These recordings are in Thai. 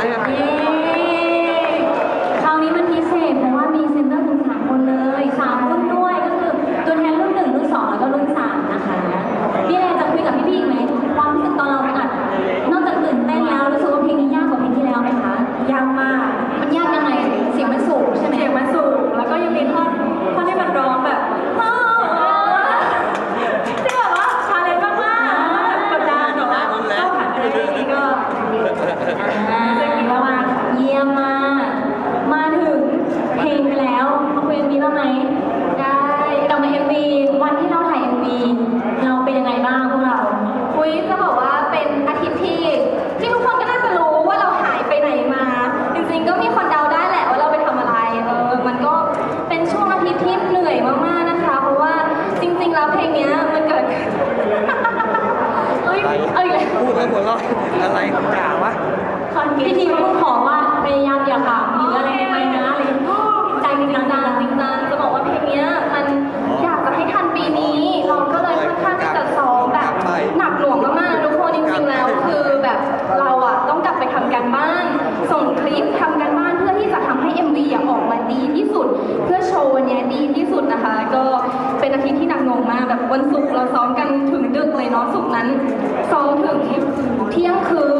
คราวนี้มันพิเศษเพราะว่ามีเซนเตอร์ถึงสามคนเลยสามรุ่นด้วยก็คือตัวแทนรุ่นหนึ่งรุ่นสองแล้วก็รุ่นสามนะคะนี่แไรจะคุยกับพี่ๆอีกไหมความรู้สึกตอนเราอัดนอกจากตื่นเต้นแล้วรู้สึกว่าเพลงนี้ยากกว่าเพลงที่แล้วไหมคะ ยากมาก มันยากยังไงเสียงมันสูงใช่ไหม เสียงมันสูง แล้วก็ยังมีท่อนท่อนที่มันร้องแบบแบบว่าชาเลนจ์มากๆแบบกดดันแต่ว่าก็ผ่านไปได้ดีก็ ยี่ยมมาก มาถึงเพลงแล้วมาคุยเอ็มวีบ้างไหมได้กลัมาเอ็มวีวันที่เราถ่ายเอ็มวีเราเป็นยังไงบ้างพวกเรา อุ้ยจะบอกว่าเป็นอาทิตย์ที่ที่ทุกคนก็น่าจะรู้ว่าเราหายไปไหนมา จริงๆก็มีคนเดาได้แหละว่าเราไปทำอะไรเออมันก็เป็นช่วงอาทิตย์ที่เหนื่อยมากๆนะคะ เพราะว่าจริง ๆ แล้วเพลงเนี้ยมันเกิด เอ้ยเอ้ย พูดแล้วหัวเราอะไรกล่าววะ คอนพิธีก็ขอว่าพยายามอย่าขำหรืออะไรไปนะเลยใจจริงจังจริงจังจะบอกว่าเพลงนี้มันอยากจะให้ทันปีนี้ เราก็เลยค่อนข้างจะซ้อมแบบหนักหน่วงมากๆทุกคนจริงๆแล้ว คือแบบเราอะต้องกลับไปทำกันบ้าน ส่งคลิปทำกันบ้านเพื่อที่จะทำให้ MV อย่าออกมาดีที่สุด เพื่อโชว์วันนี้ดีที่สุดนะคะ ก็เป็นอาทิตย์ที่หนักหน่วงมากแบบวันศุกร์เราซ้อมกันถึงดึกเลยเนาะศุกร์นั้นซ้อมถึงเที่ยงคืน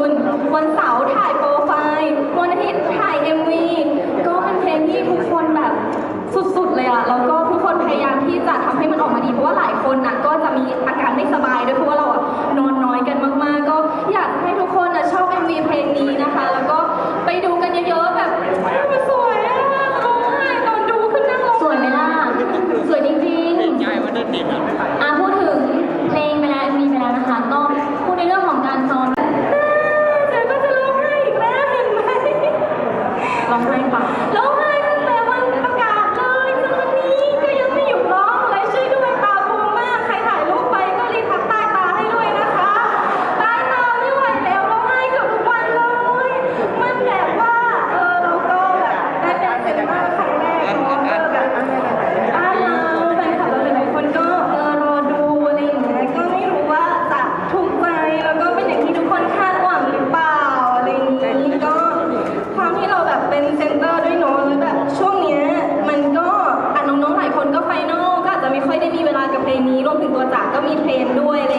ถึงตัวจ๋าก็มีเทรนด้วยอะไร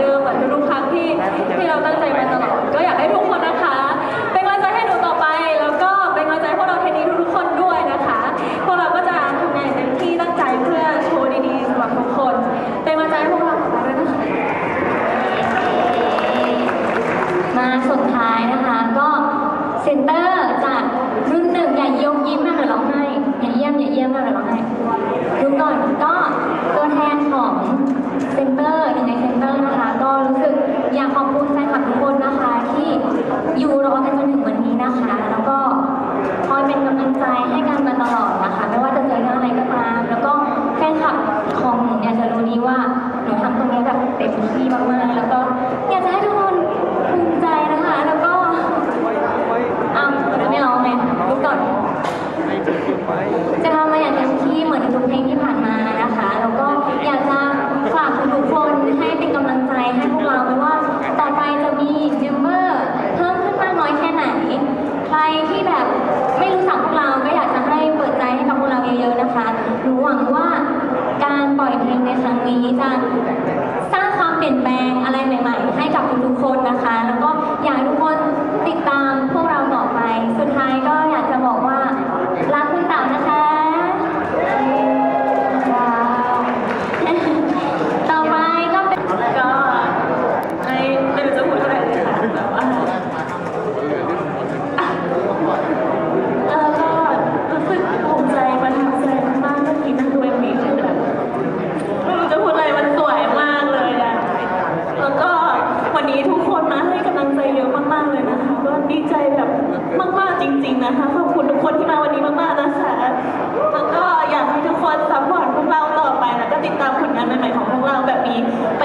因为我 หวังว่าการปล่อยเพลงในครั้งนี้จะสร้างความเปลี่ยนแปลงอะไรใหม่ ๆ ให้กับทุกๆคนนะคะ แล้วก็อยาก ตามผลงานใหม่ๆของพวกเราแบบนี้ไป